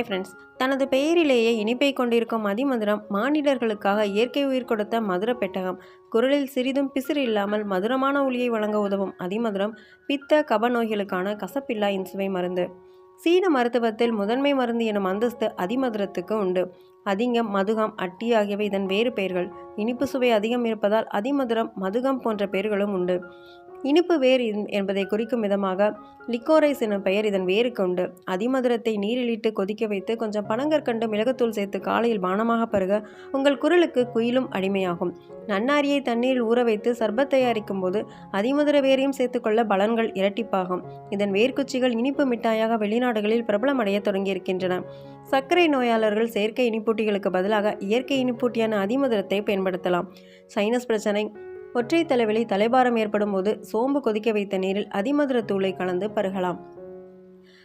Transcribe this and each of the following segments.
Friends தனது பெயரிலேயே இனிப்பை கொண்டிருக்கும் அதிமதுரம் மானிடர்களுக்காக இயற்கை உயிர் கொடுத்த மதுர பெட்டகம். குரலில் சிறிதும் பிசிறு இல்லாமல் மதுரமான ஒளியை வழங்க உதவும் அதிமதுரம் பித்த கப நோய்களுக்கான கசப்பில்லா இன்சுவை மருந்து. சீன மருத்துவத்தில் முதன்மை மருந்து எனும் அந்தஸ்து அதிமதுரத்துக்கு உண்டு. அதிகம் மதுகம் அட்டி ஆகியவை இதன் வேறு பெயர்கள். இனிப்பு சுவை அதிகம் இருப்பதால் அதிமதுரம் மதுகம் போன்ற பெயர்களும் உண்டு. இனிப்பு வேர் என்பதை குறிக்கும் விதமாக லிக்கோரைஸ் எனும் பெயர் இதன் வேருக்கு உண்டு. அதிமதுரத்தை நீரிலிட்டு கொதிக்க வைத்து கொஞ்சம் பனங்கற்கண்டு மிளகுத்தூள் சேர்த்து காலையில் பானமாக பருக உங்கள் குரலுக்கு குயிலும் அடிமையாகும். நன்னாரியை தண்ணீரில் ஊற வைத்து சர்பத் தயாரிக்கும் போது அதிமதுர வேரையும் சேர்த்துக்கொள்ள பலன்கள் இரட்டிப்பாகும். இதன் வேர்க்குச்சிகள் இனிப்பு மிட்டாயாக வெளிநாடுகளில் பிரபலமடைய தொடங்கியிருக்கின்றன. சர்க்கரை நோயாளர்கள் செயற்கை இனிப்பூட்டிகளுக்கு பதிலாக இயற்கை இனிப்பூட்டியான அதிமதுரத்தை பயன்படுத்தலாம். சைனஸ் பிரச்சனை ஒற்றை தலைவலி தலைபாரம் ஏற்படும் போது சோம்பு கொதிக்க வைத்த நீரில் அதிமதுர தூளை கலந்து பருகலாம்.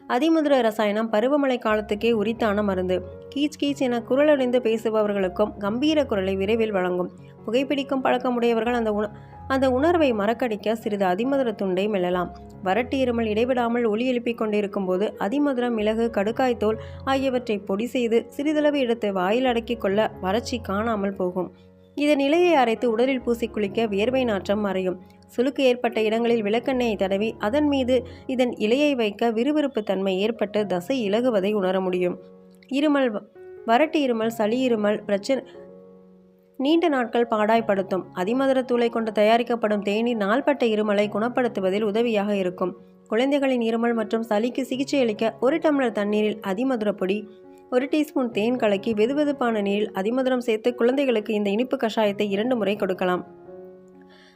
அதிமதுர ரசாயனம் பருவமழை காலத்துக்கே உரித்தான மருந்து. கீச் கீச் என குரலடைந்து பேசுபவர்களுக்கும் கம்பீர குரலை விரைவில் வழங்கும். புகைப்பிடிக்கும் பழக்கமுடையவர்கள் அந்த உண அந்த உணர்வை மறக்கடிக்க சிறிது அதிமதுர துண்டை மெல்லலாம். வறட்டு இருமல் இடைவிடாமல் ஒளி எழுப்பிக் கொண்டிருக்கும் போது அதிமதுரம் மிளகு கடுக்காய்த்தோல் ஆகியவற்றை பொடி செய்து சிறிதளவு எடுத்து வாயில் அடக்கிக் கொள்ள வறட்சி காணாமல் போகும். இதன் இலையை அரைத்து உடலில் பூசி குளிக்க வியர்வை நாற்றம் மறையும். சுளுக்கு ஏற்பட்ட இடங்களில் விளக்கெண்ணெயை தடவி அதன் மீது இதன் இலையை வைக்க விறுவிறுப்பு தன்மை ஏற்பட்டு தசை இலகுவதை உணர முடியும். இருமல் வறட்டு இருமல் சளி இருமல் பிரச்சனை நீண்ட நாட்கள் பாடாய்படுத்தும் அதிமதுரத்தூளை கொண்டு தயாரிக்கப்படும் தேநீர் நாள்பட்ட இருமலை குணப்படுத்துவதில் உதவியாக இருக்கும். குழந்தைகளின் இருமல் மற்றும் சளிக்கு சிகிச்சை அளிக்க ஒரு டம்ளர் தண்ணீரில் அதிமதுர பொடி ஒரு டீஸ்பூன் தேன் கலக்கி வெதுவெதுப்பான நீரில் அதிமதுரம் சேர்த்து குழந்தைகளுக்கு இந்த இனிப்பு கஷாயத்தை இரண்டு முறை கொடுக்கலாம்.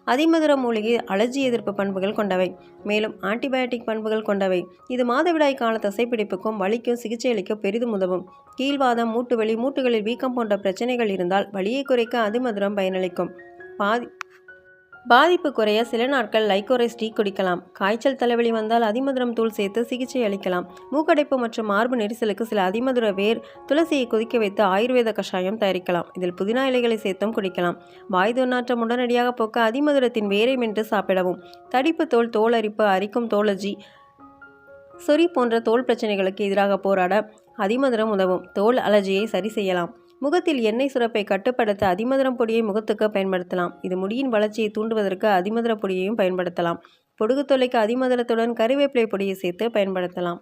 அதிமதுர மூலிகை அலர்ஜி எதிர்ப்பு பண்புகள் கொண்டவை. மேலும் ஆன்டிபயோட்டிக் பண்புகள் கொண்டவை. இது மாதவிடாய் கால தசைப்பிடிப்புக்கும் வலிக்கும் சிகிச்சை அளிக்க பெரிதும் உதவும். கீழ்வாதம் மூட்டு வலி மூட்டுகளில் வீக்கம் போன்ற பிரச்சனைகள் இருந்தால் வலியை குறைக்க அதிமதுரம் பயனளிக்கும். பாதி பாதிப்பு குறைய சில நாட்கள் லைக்கோரைஸ் டீ குடிக்கலாம். காய்ச்சல் தலைவலி வந்தால் அதிமதுரம் தூள் சேர்த்து சிகிச்சை அளிக்கலாம். மூக்கடைப்பு மற்றும் மார்பு நெரிசலுக்கு சில அதிமதுர வேர் துளசியை கொதிக்க வைத்து ஆயுர்வேத கஷாயம் தயாரிக்கலாம். இதில் புதினா இலைகளை சேர்த்தும் குடிக்கலாம். வாய் துர்நாற்றம் உடனடியாக போக்க அதிமதுரத்தின் வேரை மென்று சாப்பிடவும். தடிப்பு தோல் தோல் அரிப்பு அரிக்கும் தோலஜி சொறி போன்ற தோல் பிரச்சனைகளுக்கு எதிராக போராட அதிமதுரம் உதவும். தோல் அலர்ஜியை சரி செய்யலாம். முகத்தில் எண்ணெய் சுரப்பை கட்டுப்படுத்த அதிமதுரம் பொடியை முகத்துக்கு பயன்படுத்தலாம். இது முடியின் வளர்ச்சியை தூண்டுவதற்கு அதிமதுர பொடியையும் பயன்படுத்தலாம். பொடுகு தொலைக்கு அதிமதுரத்துடன் கறிவேப்பிலை பொடியை சேர்த்து பயன்படுத்தலாம்.